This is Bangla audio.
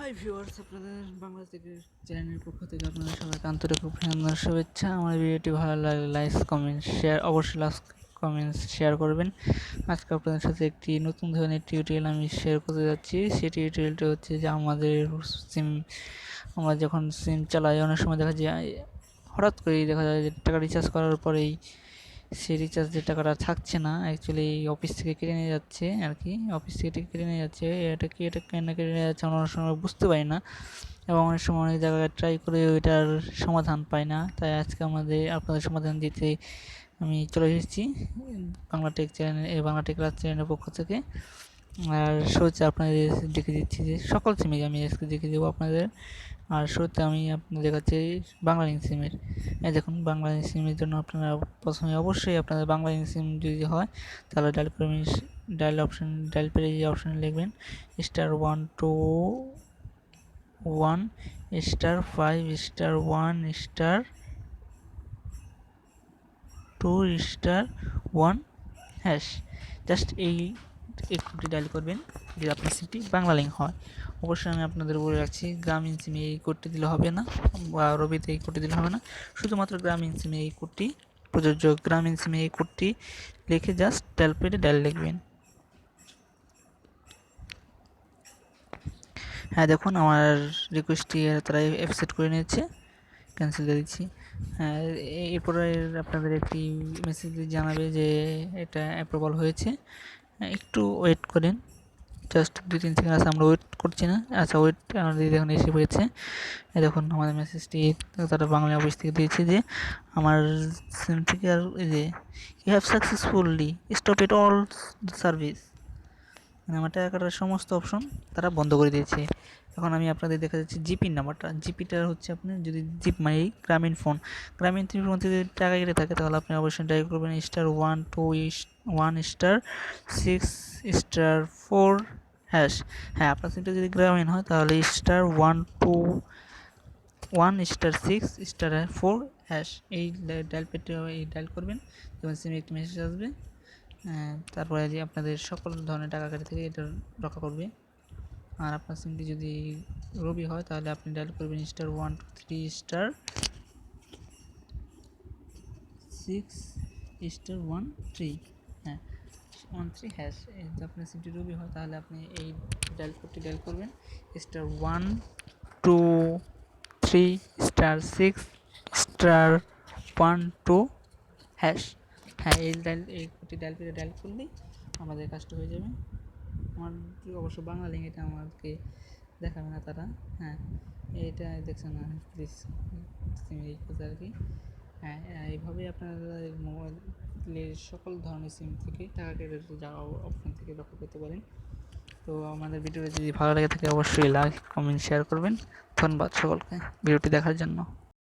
হাই ভিউয়ার্স আপনাদের বাংলাদেশ থেকে চ্যানেলের পক্ষ থেকে আপনাদের সবাইকে আন্তরিক অভিনন্দন, শুভেচ্ছা। আমার ভিডিওটি ভালো লাগলে লাইক কমেন্ট শেয়ার অবশ্যই লাইক কমেন্টস শেয়ার করবেন। আজকে আপনাদের সাথে একটি নতুন ধরনের টিউটোরিয়াল আমি শেয়ার করতে যাচ্ছি। সেই টিউটোরিয়ালটি হচ্ছে যে আমাদের সিম আমরা যখন সিম চালাই, অনেক সময় দেখা যায়, হঠাৎ করেই দেখা যায় যে টাকা রিচার্জ করার পরেই সেই রিচার্জের টাকাটা থাকছে না অ্যাকচুয়ালি অফিস থেকে কেটে নিয়ে যাচ্ছে আর কি। অফিস থেকে কেটে নিয়ে যাচ্ছে, এটা কি, এটা কেন কেটে নিয়ে যাচ্ছে আমরা অনেক সময় বুঝতে পারি না এবং অনেক সময় অনেক জায়গায় ট্রাই করে ওইটার সমাধান পাই না। তাই আজকে আমাদের আপনাদের সমাধান দিতে আমি চলে এসেছি Bangla tech channel Bangla tech Raj চ্যানেলের পক্ষ থেকে। আর শুরুতে আপনাদের দেখে দিচ্ছি যে সকল সিমে আমি আজকে দেখে দেবো আপনাদের। আর শুরুতে আমি আপনাদের দেখাচ্ছি বাংলা সিমের এই দেখুন বাংলা সিমের জন্য আপনারা প্রথমে অবশ্যই আপনাদের বাংলা সিম যদি হয়, তাহলে ডায়াল করবেন ডায়াল অপশন ডায়াল পেরে যে অপশানে লিখবেন star one two one star five star one star two star one hash just এই একটুটি ডায়াল করবেন যে আপনার সিমটি বাংলা লিঙ্ক হয়। অবশ্যই আমি আপনাদের বলে রাখছি, গ্রামীণ সিমে এই কোডটি দিলে হবে না, বা রবিতে এই কোডটি দিলে হবে না। শুধুমাত্র গ্রামীণ সিমে এই কোডটি প্রযোজ্য গ্রামীণ সিমে এই কোডটি লিখে জাস্ট ডায়াল পেটে ডায়াল লিখবেন। হ্যাঁ দেখুন, আমার রিকোয়েস্টটি তারা অ্যাকসেপ্ট করে নিয়েছে ক্যান্সেল দিয়ে দিচ্ছি। হ্যাঁ এরপরে আপনাদের একটি মেসেজ জানাবে যে এটা অ্যাপ্রুভাল হয়েছে। একটু ওয়েট করেন। জাস্ট দুই তিন সেকেন্ড আছে আমরা ওয়েট করছি না। আচ্ছা ওয়েট আমাদের দেখুন এসে হয়েছে দেখুন, আমাদের মেসেজটি তারা বাংলা অফিস থেকে দিয়েছে যে, আমার সিম থেকে আর যে you have successfully stop it all service মানে আমার টাকা কাটার সমস্ত অপশন তারা বন্ধ করে দিয়েছে। এখন আমি আপনাদের দেখা যাচ্ছে জিপির নাম্বারটা। জিপিটা হচ্ছে আপনি যদি জিপ মানে গ্রামীণ ফোন গ্রামীণ ফোন থেকে টাকা কেটে থাকে তাহলে আপনি অবশ্যই ডায়াল করবেন star one two one star six star four hash হ্যাঁ আপনার সিমটা যদি গ্রামীণ হয় তাহলে star one two one star six star four hash এই ডায়াল পেটে এই ডায়াল করবেন যেমন সিমে একটি মেসেজ আসবে। তারপরে যে আপনাদের সকল ধরনের টাকা কাটা থেকে এটা রক্ষা করবে। আর আপনার সিমটি যদি রবি হয়, তাহলে আপনি ডায়াল করবেন star one two three star six star one three হ্যাঁ ওয়ান থ্রি হ্যাশ যদি আপনার সিমটি রবি হয়, তাহলে আপনি এই ডায়াল কোডটি ডায়াল করবেন। Star one two three star six star one two hash হ্যাঁ এই ডায়াল এই কোডটি ডায়াল করে ডায়াল করলেই আমাদের কাজটা হয়ে যাবে। আমার অবশ্য বাংলা লিঙ্ক এটা আমাকে দেখাবে না তারা। হ্যাঁ এটা দেখছেন না প্লিজ এই কথা আর কি। হ্যাঁ এইভাবেই আপনারা মোবাইলের সকল ধরনের সিম থেকে টাকা কেটে যাওয়া অপশন থেকে রক্ষা করতে পারেন। তো আমাদের ভিডিওটা যদি ভালো লাগে থাকে, অবশ্যই লাইক কমেন্ট শেয়ার করবেন। ধন্যবাদ সকলকে, ভিডিওটি দেখার জন্য।